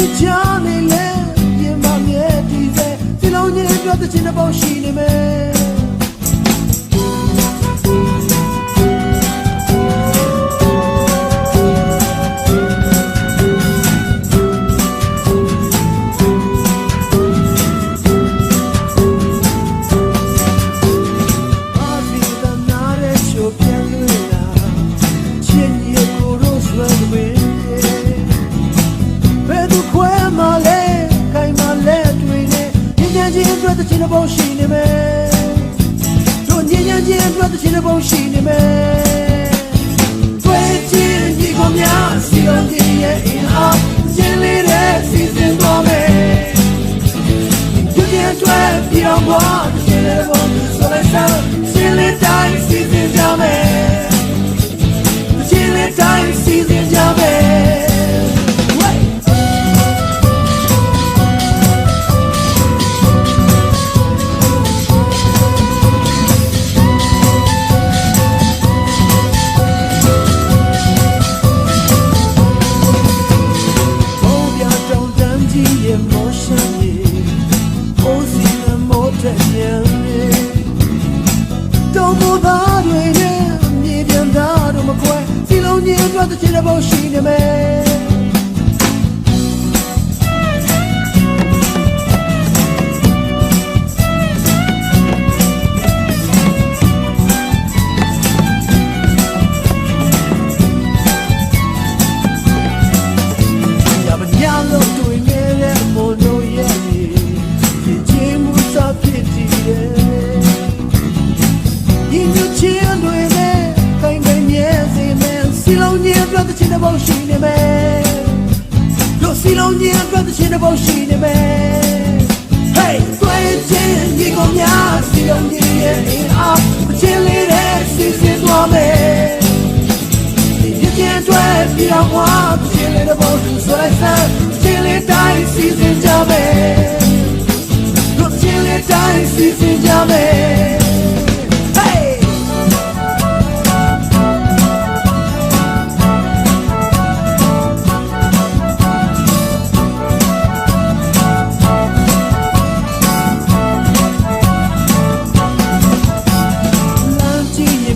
မြချနေလဲရင်မမြဲဒီစေစီလုံးကြီးပြောတဲ့ချင်းတဲ့ပေါရှိနေမယ် တခြင်းဘုံရှိနေမယ်တို့ညဉ့်ညဉ့်ချင်းအတွက်တခြင်းဘုံရှိနေမယ် မမောတဲ့ညံနေတောင်ပေါ်သားတွေနဲ့မြေပြန်သားတို့မခွဲစီလုံးကြီးအတွက်တစ်ချိန်တစ်ပုံရှိနေမယ်ရမညာလို့တွေ့နေတဲ့ တို့စီလုံးကြီးအတွက်တစ်ချင်းတစ်ပုံရှိနေမယ် Hey တွေ့ချင်းဒီကောင်များစီလုံးကြီးရဲ့အင်အားအချင်းလေးတဲ့စီစဉ်သွားမယ်ဒီကျင်းတွေပြောင်းသွားခြင်းလေးတော့သူဆိုလိုက်စမ်းခြင်းလေးတိုင်းစီစဉ်ကြမယ်တို့ခြင်းလေးတိုင်းစီစဉ်ကြမယ်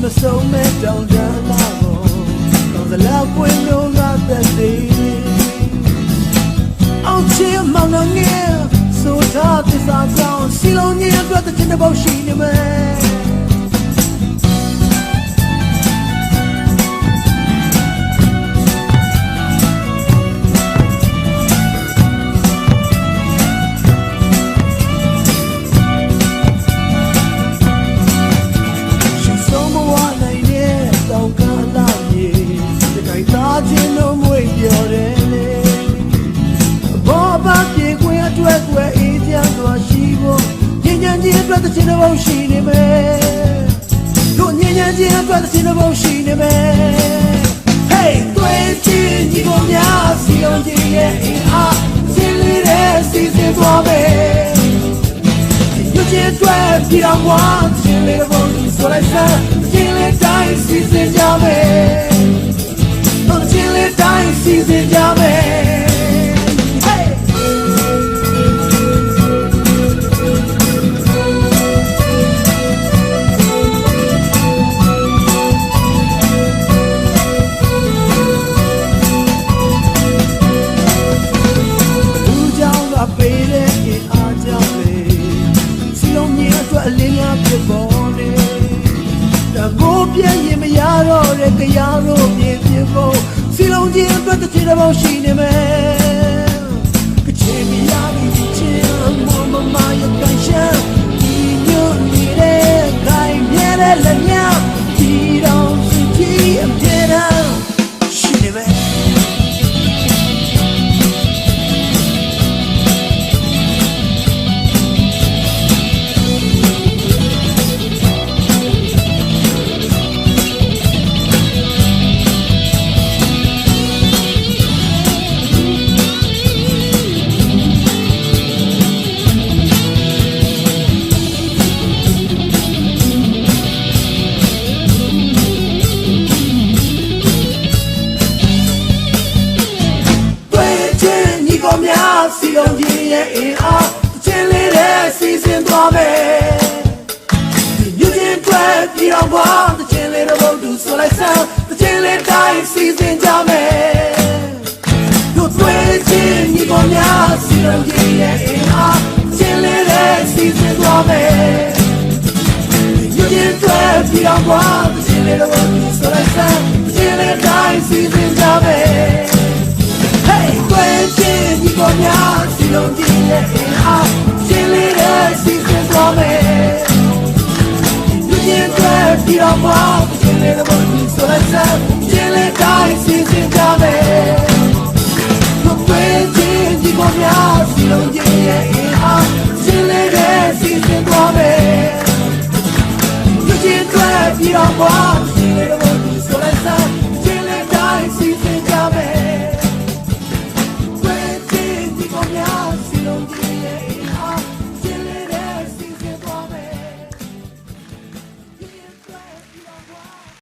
မဆုံးမဲ့တောင်တန်းလာပေါ်ကောင်းစလားပွင့်လို့လာတဲ့ဒီအောင်ချင်မောင်နှံငယ်ဆိုထားသစ္စာကြောင့်စီလုံးကြီးအတွက်တစ်ချင်းတစ်ပုတ်ရှိနေမယ် အတွက်သခြင်းတော်ဘုံရှိနေမယ်လူညဉ့်ညံခြင်းအတွက်သခြင်းတော်ဘုံရှိနေမယ် Hey တွေ့ချင်းညီကောင်များစီလုံးကြီးရဲ့အင်အားစင်လေးတဲ့စီစဉ်သွားမယ်ညချင်းအတွက်ပြည်တော်ဘွားစင်လေးတဲ့ဘုံကြီးဆိုလိုက်စမ်းစင်လေးတိုင်းစီစဉ်ကြမယ်စင်လေးတိုင်းစီစဉ်ကြမယ် တွက်တစ်ချိန်တစ်ပေါင်းရှိနေမယ်